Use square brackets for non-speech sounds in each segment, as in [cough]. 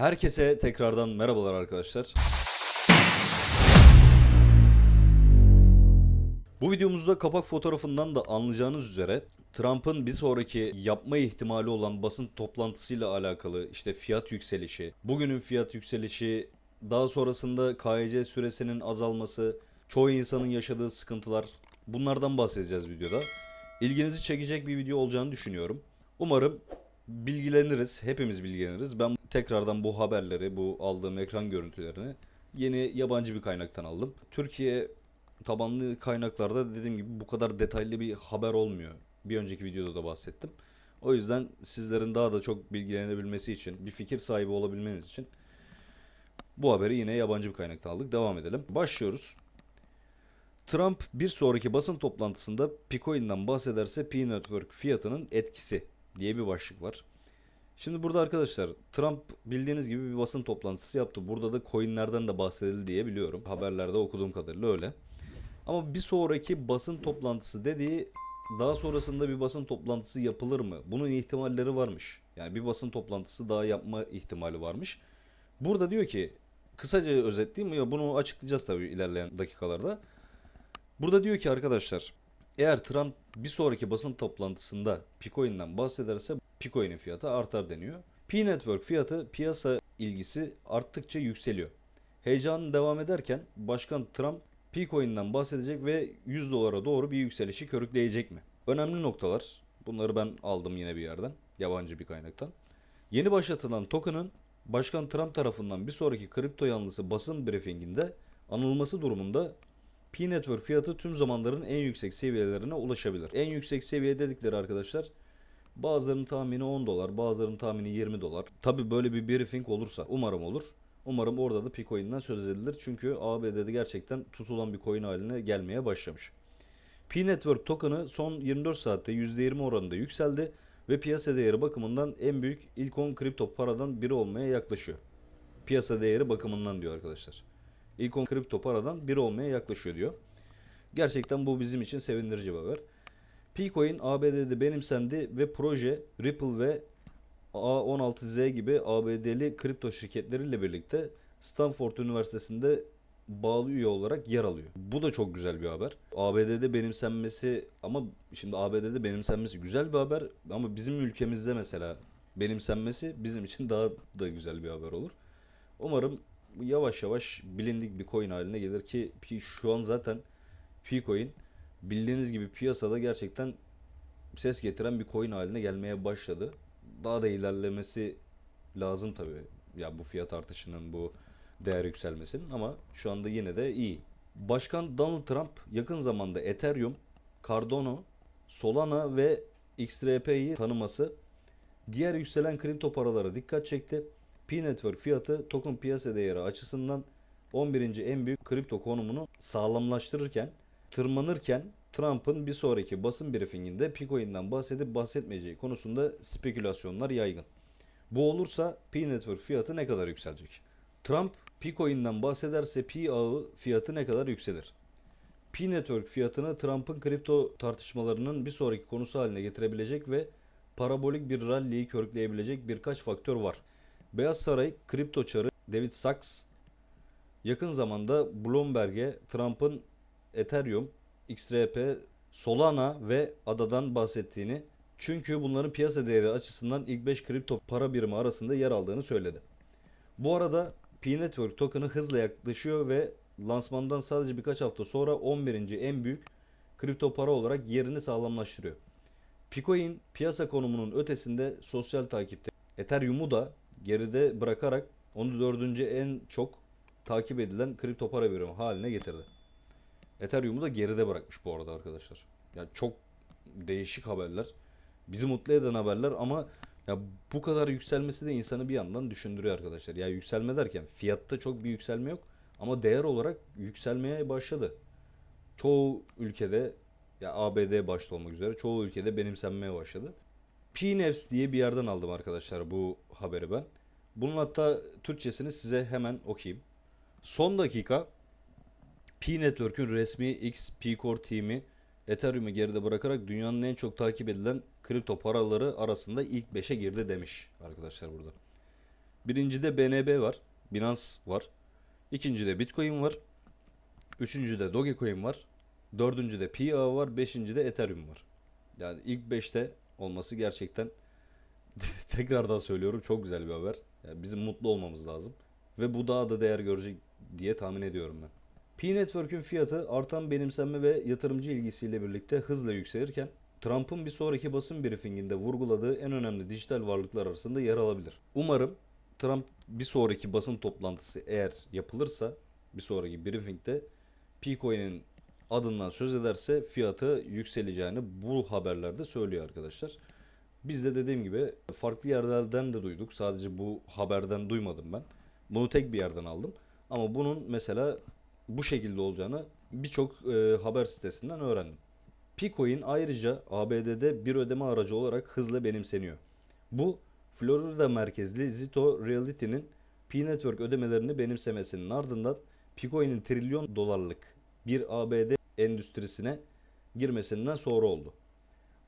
Herkese tekrardan merhabalar arkadaşlar. Bu videomuzda kapak fotoğrafından da anlayacağınız üzere Trump'ın bir sonraki yapma ihtimali olan basın toplantısıyla alakalı işte fiyat yükselişi, bugünün fiyat yükselişi, daha sonrasında KYC süresinin azalması, çoğu insanın yaşadığı sıkıntılar bunlardan bahsedeceğiz videoda. İlginizi çekecek bir video olacağını düşünüyorum. Umarım bilgileniriz, hepimiz bilgileniriz. Ben tekrardan bu haberleri, bu aldığım ekran görüntülerini yeni yabancı bir kaynaktan aldım. Türkiye tabanlı kaynaklarda dediğim gibi bu kadar detaylı bir haber olmuyor. Bir önceki videoda da bahsettim. O yüzden sizlerin daha da çok bilgilenebilmesi için, bir fikir sahibi olabilmeniz için bu haberi yine yabancı bir kaynaktan aldık. Devam edelim. Başlıyoruz. Trump bir sonraki basın toplantısında Picoin'den bahsederse P-Network fiyatının etkisi diye bir başlık var. Şimdi burada arkadaşlar Trump bildiğiniz gibi bir basın toplantısı yaptı. Burada da coinlerden de bahsedildi diye biliyorum. Haberlerde okuduğum kadarıyla öyle. Ama bir sonraki basın toplantısı dediği daha sonrasında bir basın toplantısı yapılır mı? Bunun ihtimalleri varmış. Yani bir basın toplantısı daha yapma ihtimali varmış. Burada diyor ki kısaca özetleyeyim ya bunu açıklayacağız tabii ilerleyen dakikalarda. Burada diyor ki arkadaşlar eğer Trump bir sonraki basın toplantısında Picoin'den bahsederse Picoin'in fiyatı artar deniyor. P-Network fiyatı piyasa ilgisi arttıkça yükseliyor. Heyecanın devam ederken Başkan Trump Picoin'den bahsedecek ve 100 dolara doğru bir yükselişi körükleyecek mi? Önemli noktalar. Bunları ben aldım yine bir yerden. Yabancı bir kaynaktan. Yeni başlatılan token'ın Başkan Trump tarafından bir sonraki kripto yanlısı basın briefinginde anılması durumunda P-Network fiyatı tüm zamanların en yüksek seviyelerine ulaşabilir. En yüksek seviye dedikleri arkadaşlar bazılarının tahmini 10 dolar, bazılarının tahmini 20 dolar. Tabi böyle bir briefing olursa umarım olur. Umarım orada da Picoin'den söz edilir. Çünkü ABD'de gerçekten tutulan bir coin haline gelmeye başlamış. P-Network token'ı son 24 saatte %20 oranında yükseldi ve piyasa değeri bakımından en büyük ilk 10 kripto paradan biri olmaya yaklaşıyor. Piyasa değeri bakımından diyor arkadaşlar. İlk 10 kripto paradan biri olmaya yaklaşıyor diyor. Gerçekten bu bizim için sevindirici bir haber. Picoin ABD'de benimsendi ve proje Ripple ve A16Z gibi ABD'li kripto şirketleriyle birlikte Stanford Üniversitesi'nde bağlı üye olarak yer alıyor. Bu da çok güzel bir haber. ABD'de benimsenmesi ama şimdi ABD'de benimsenmesi güzel bir haber ama bizim ülkemizde mesela benimsenmesi bizim için daha da güzel bir haber olur. Umarım bu yavaş yavaş bilindik bir coin haline gelir ki P- şu an zaten P-Coin bildiğiniz gibi piyasada gerçekten ses getiren bir coin haline gelmeye başladı. Daha da ilerlemesi lazım tabii. Ya bu fiyat artışının bu değer yükselmesinin ama şu anda yine de iyi. Başkan Donald Trump yakın zamanda Ethereum, Cardano, Solana ve XRP'yi tanıması diğer yükselen kripto paralara dikkat çekti. P-Network fiyatı token piyasa değeri açısından 11. en büyük kripto konumunu sağlamlaştırırken tırmanırken Trump'ın bir sonraki basın briefinginde Picoin'den bahsedip bahsetmeyeceği konusunda spekülasyonlar yaygın. Bu olursa P-Network fiyatı ne kadar yükselecek? Trump Picoin'den bahsederse P ağı fiyatı ne kadar yükselir? P-Network fiyatını Trump'ın kripto tartışmalarının bir sonraki konusu haline getirebilecek ve parabolik bir rally'yi körükleyebilecek birkaç faktör var. Beyaz Saray kripto çarı David Sachs yakın zamanda Bloomberg'e Trump'ın Ethereum, XRP, Solana ve ADA'dan bahsettiğini çünkü bunların piyasa değeri açısından ilk 5 kripto para birimi arasında yer aldığını söyledi. Bu arada P-Network token'ı hızla yaklaşıyor ve lansmandan sadece birkaç hafta sonra 11. en büyük kripto para olarak yerini sağlamlaştırıyor. Picoin piyasa konumunun ötesinde sosyal takipte. Ethereum'u da geride bırakarak onu dördüncü en çok takip edilen kripto para birimi haline getirdi. Ethereum'u da geride bırakmış bu arada arkadaşlar. Yani çok değişik haberler. Bizi mutlu eden haberler ama ya bu kadar yükselmesi de insanı bir yandan düşündürüyor arkadaşlar. Ya yükselme derken fiyatta çok bir yükselme yok ama değer olarak yükselmeye başladı. Çoğu ülkede ya ABD başta olmak üzere çoğu ülkede benimsenmeye başladı. PNFS diye bir yerden aldım arkadaşlar bu haberi ben. Bunun hatta Türkçesini size hemen okuyayım. Son dakika P-Network'ün resmi X P-Core team'i Ethereum'u geride bırakarak dünyanın en çok takip edilen kripto paraları arasında ilk 5'e girdi demiş arkadaşlar burada. Birincide BNB var. Binance var. İkincide Bitcoin var. Üçüncüde Dogecoin var. Dördüncüde PIA var. Beşincide Ethereum var. Yani ilk beşte olması gerçekten [laughs] tekrardan söylüyorum çok güzel bir haber. Yani bizim mutlu olmamız lazım. Ve bu daha da değer görecek diye tahmin ediyorum ben. P-Network'ün fiyatı artan benimsenme ve yatırımcı ilgisiyle birlikte hızla yükselirken Trump'ın bir sonraki basın briefinginde vurguladığı en önemli dijital varlıklar arasında yer alabilir. Umarım Trump bir sonraki basın toplantısı eğer yapılırsa bir sonraki briefingde P-Coin'in adından söz ederse fiyatı yükseleceğini bu haberlerde söylüyor arkadaşlar. Biz de dediğim gibi farklı yerlerden de duyduk. Sadece bu haberden duymadım ben. Bunu tek bir yerden aldım. Ama bunun mesela bu şekilde olacağını birçok e, haber sitesinden öğrendim. Picoin ayrıca ABD'de bir ödeme aracı olarak hızla benimseniyor. Bu Florida merkezli Zito Reality'nin P-Network ödemelerini benimsemesinin ardından Picoin'in trilyon dolarlık bir ABD endüstrisine girmesinden sonra oldu.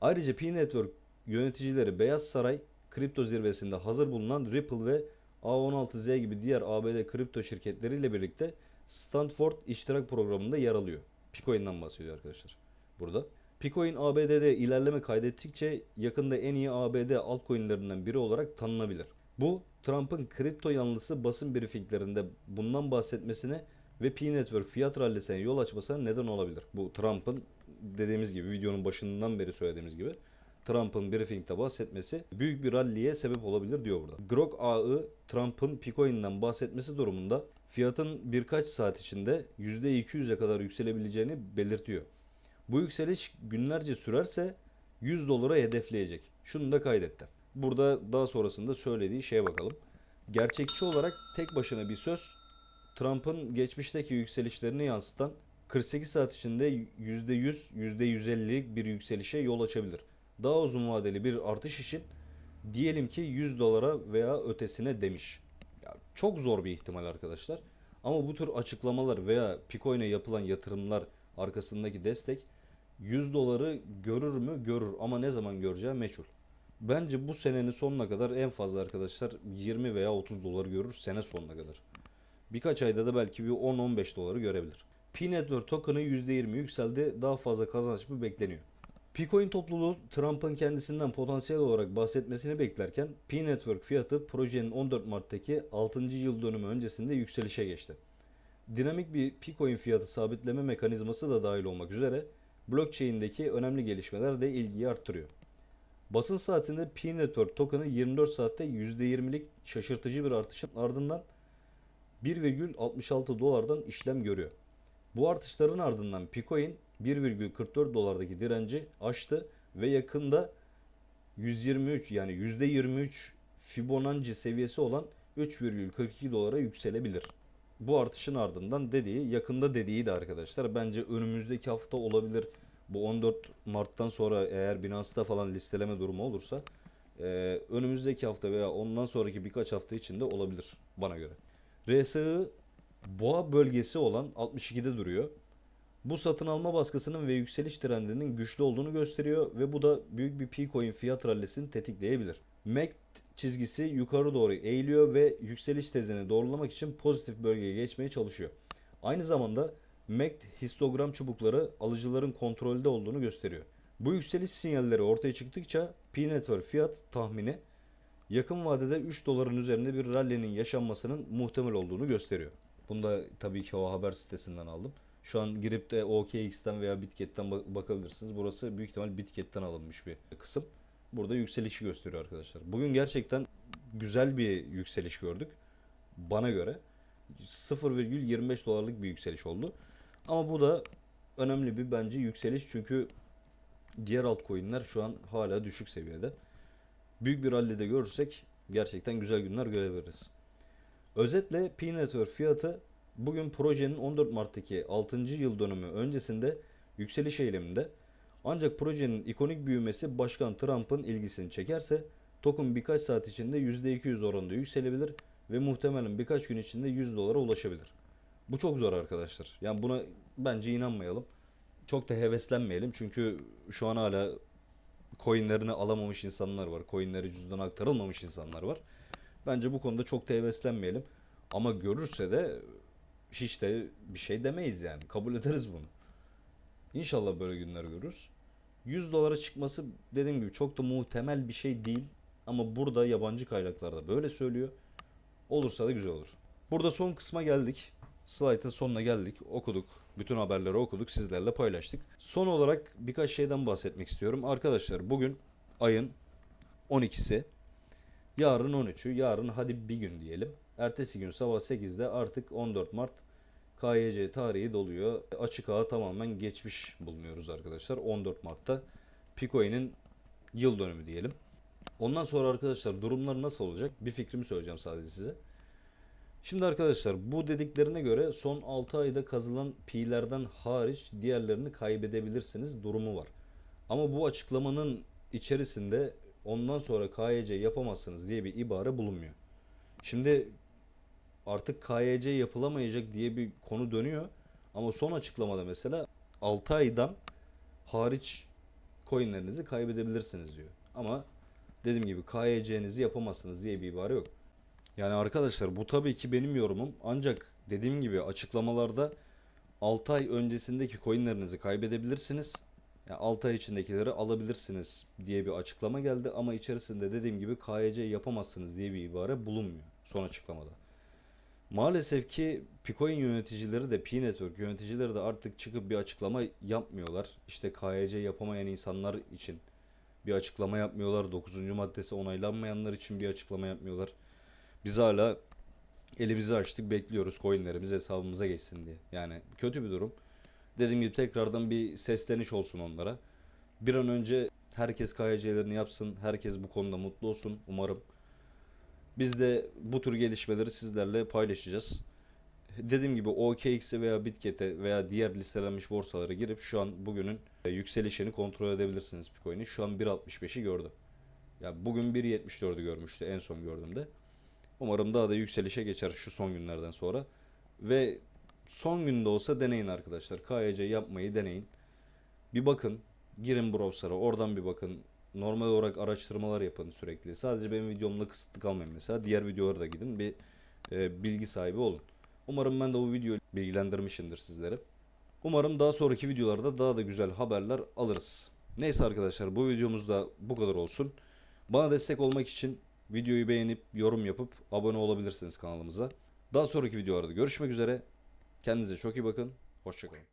Ayrıca P-Network yöneticileri Beyaz Saray kripto zirvesinde hazır bulunan Ripple ve A16Z gibi diğer ABD kripto şirketleriyle birlikte Stanford iştirak programında yer alıyor. Picoin'den bahsediyor arkadaşlar burada. Picoin ABD'de ilerleme kaydettikçe yakında en iyi ABD altcoin'lerinden biri olarak tanınabilir. Bu Trump'ın kripto yanlısı basın briefinglerinde bundan bahsetmesine ve P-Network fiyat rallisine yol açmasına neden olabilir. Bu Trump'ın dediğimiz gibi videonun başından beri söylediğimiz gibi Trump'ın briefingde bahsetmesi büyük bir ralliye sebep olabilir diyor burada. Grok ağı Trump'ın Picoin'den bahsetmesi durumunda fiyatın birkaç saat içinde %200'e kadar yükselebileceğini belirtiyor. Bu yükseliş günlerce sürerse 100 dolara hedefleyecek. Şunu da kaydetti. Burada daha sonrasında söylediği şeye bakalım. Gerçekçi olarak tek başına bir söz Trump'ın geçmişteki yükselişlerini yansıtan 48 saat içinde %100, %150'lik bir yükselişe yol açabilir. Daha uzun vadeli bir artış için diyelim ki 100 dolara veya ötesine demiş. Ya çok zor bir ihtimal arkadaşlar. Ama bu tür açıklamalar veya Picoin'e yapılan yatırımlar arkasındaki destek 100 doları görür mü? Görür ama ne zaman göreceği meçhul. Bence bu senenin sonuna kadar en fazla arkadaşlar 20 veya 30 doları görür sene sonuna kadar. Birkaç ayda da belki bir 10-15 doları görebilir. P-Network token'ı %20 yükseldi. Daha fazla kazanç mı bekleniyor? Picoin topluluğu Trump'ın kendisinden potansiyel olarak bahsetmesini beklerken P-Network fiyatı projenin 14 Mart'taki 6. yıl dönümü öncesinde yükselişe geçti. Dinamik bir Picoin fiyatı sabitleme mekanizması da dahil olmak üzere blockchain'deki önemli gelişmeler de ilgiyi arttırıyor. Basın saatinde P-Network token'ı 24 saatte %20'lik şaşırtıcı bir artışın ardından 1,66 dolardan işlem görüyor. Bu artışların ardından Picoin 1,44 dolardaki direnci aştı ve yakında 123 yani %23 Fibonacci seviyesi olan 3,42 dolara yükselebilir. Bu artışın ardından dediği yakında dediği de arkadaşlar bence önümüzdeki hafta olabilir. Bu 14 Mart'tan sonra eğer Binance'da falan listeleme durumu olursa e, önümüzdeki hafta veya ondan sonraki birkaç hafta içinde olabilir bana göre. RSI boğa bölgesi olan 62'de duruyor. Bu satın alma baskısının ve yükseliş trendinin güçlü olduğunu gösteriyor ve bu da büyük bir P-Coin fiyat rallisini tetikleyebilir. MACD çizgisi yukarı doğru eğiliyor ve yükseliş tezini doğrulamak için pozitif bölgeye geçmeye çalışıyor. Aynı zamanda MACD histogram çubukları alıcıların kontrolde olduğunu gösteriyor. Bu yükseliş sinyalleri ortaya çıktıkça P-Network fiyat tahmini yakın vadede 3 doların üzerinde bir rally'nin yaşanmasının muhtemel olduğunu gösteriyor. Bunu da tabii ki o haber sitesinden aldım. Şu an girip de OKX'ten veya Bitget'ten bak- bakabilirsiniz. Burası büyük ihtimal Bitget'ten alınmış bir kısım. Burada yükselişi gösteriyor arkadaşlar. Bugün gerçekten güzel bir yükseliş gördük. Bana göre 0,25 dolarlık bir yükseliş oldu. Ama bu da önemli bir bence yükseliş çünkü diğer altcoin'ler şu an hala düşük seviyede. Büyük bir rallide görürsek gerçekten güzel günler görebiliriz. Özetle P-Network fiyatı bugün projenin 14 Mart'taki 6. yıl dönümü öncesinde yükseliş eğiliminde. Ancak projenin ikonik büyümesi Başkan Trump'ın ilgisini çekerse token birkaç saat içinde %200 oranında yükselebilir ve muhtemelen birkaç gün içinde 100 dolara ulaşabilir. Bu çok zor arkadaşlar. Yani buna bence inanmayalım. Çok da heveslenmeyelim çünkü şu an hala coinlerini alamamış insanlar var. Coinleri cüzdana aktarılmamış insanlar var. Bence bu konuda çok da heveslenmeyelim. Ama görürse de hiç de bir şey demeyiz yani. Kabul ederiz bunu. İnşallah böyle günler görürüz. 100 dolara çıkması dediğim gibi çok da muhtemel bir şey değil. Ama burada yabancı kaynaklarda böyle söylüyor. Olursa da güzel olur. Burada son kısma geldik. Slide'ın sonuna geldik. Okuduk. Bütün haberleri okuduk. Sizlerle paylaştık. Son olarak birkaç şeyden bahsetmek istiyorum. Arkadaşlar bugün ayın 12'si. Yarın 13'ü. Yarın hadi bir gün diyelim. Ertesi gün sabah 8'de artık 14 Mart KYC tarihi doluyor. Açık ağa tamamen geçmiş bulunuyoruz arkadaşlar. 14 Mart'ta Picoin'in yıl dönümü diyelim. Ondan sonra arkadaşlar durumlar nasıl olacak? Bir fikrimi söyleyeceğim sadece size. Şimdi arkadaşlar bu dediklerine göre son 6 ayda kazılan pi'lerden hariç diğerlerini kaybedebilirsiniz durumu var. Ama bu açıklamanın içerisinde ondan sonra KYC yapamazsınız diye bir ibare bulunmuyor. Şimdi artık KYC yapılamayacak diye bir konu dönüyor. Ama son açıklamada mesela 6 aydan hariç coinlerinizi kaybedebilirsiniz diyor. Ama dediğim gibi KYC'nizi yapamazsınız diye bir ibare yok. Yani arkadaşlar bu tabii ki benim yorumum. Ancak dediğim gibi açıklamalarda 6 ay öncesindeki coinlerinizi kaybedebilirsiniz. Yani 6 ay içindekileri alabilirsiniz diye bir açıklama geldi ama içerisinde dediğim gibi KYC yapamazsınız diye bir ibare bulunmuyor son açıklamada. Maalesef ki Picoin yöneticileri de P-Network yöneticileri de artık çıkıp bir açıklama yapmıyorlar. İşte KYC yapamayan insanlar için bir açıklama yapmıyorlar. 9. maddesi onaylanmayanlar için bir açıklama yapmıyorlar. Biz hala elimizi açtık bekliyoruz coinlerimiz hesabımıza geçsin diye. Yani kötü bir durum. Dediğim gibi tekrardan bir sesleniş olsun onlara. Bir an önce herkes KYC'lerini yapsın. Herkes bu konuda mutlu olsun umarım. Biz de bu tür gelişmeleri sizlerle paylaşacağız. Dediğim gibi OKX'e veya Bitket'e veya diğer listelenmiş borsalara girip şu an bugünün e, yükselişini kontrol edebilirsiniz Bitcoin'i. Şu an 1.65'i gördü. Ya bugün 1.74'ü görmüştü en son gördüğümde. Umarım daha da yükselişe geçer şu son günlerden sonra. Ve son günde olsa deneyin arkadaşlar. KYC yapmayı deneyin. Bir bakın. Girin browser'a oradan bir bakın. Normal olarak araştırmalar yapın sürekli. Sadece benim videomla kısıtlı kalmayın mesela. Diğer videolara da gidin. Bir e, bilgi sahibi olun. Umarım ben de bu videoyu bilgilendirmişimdir sizlere. Umarım daha sonraki videolarda daha da güzel haberler alırız. Neyse arkadaşlar bu videomuz da bu kadar olsun. Bana destek olmak için videoyu beğenip yorum yapıp abone olabilirsiniz kanalımıza. Daha sonraki videolarda görüşmek üzere. Kendinize çok iyi bakın. Hoşçakalın.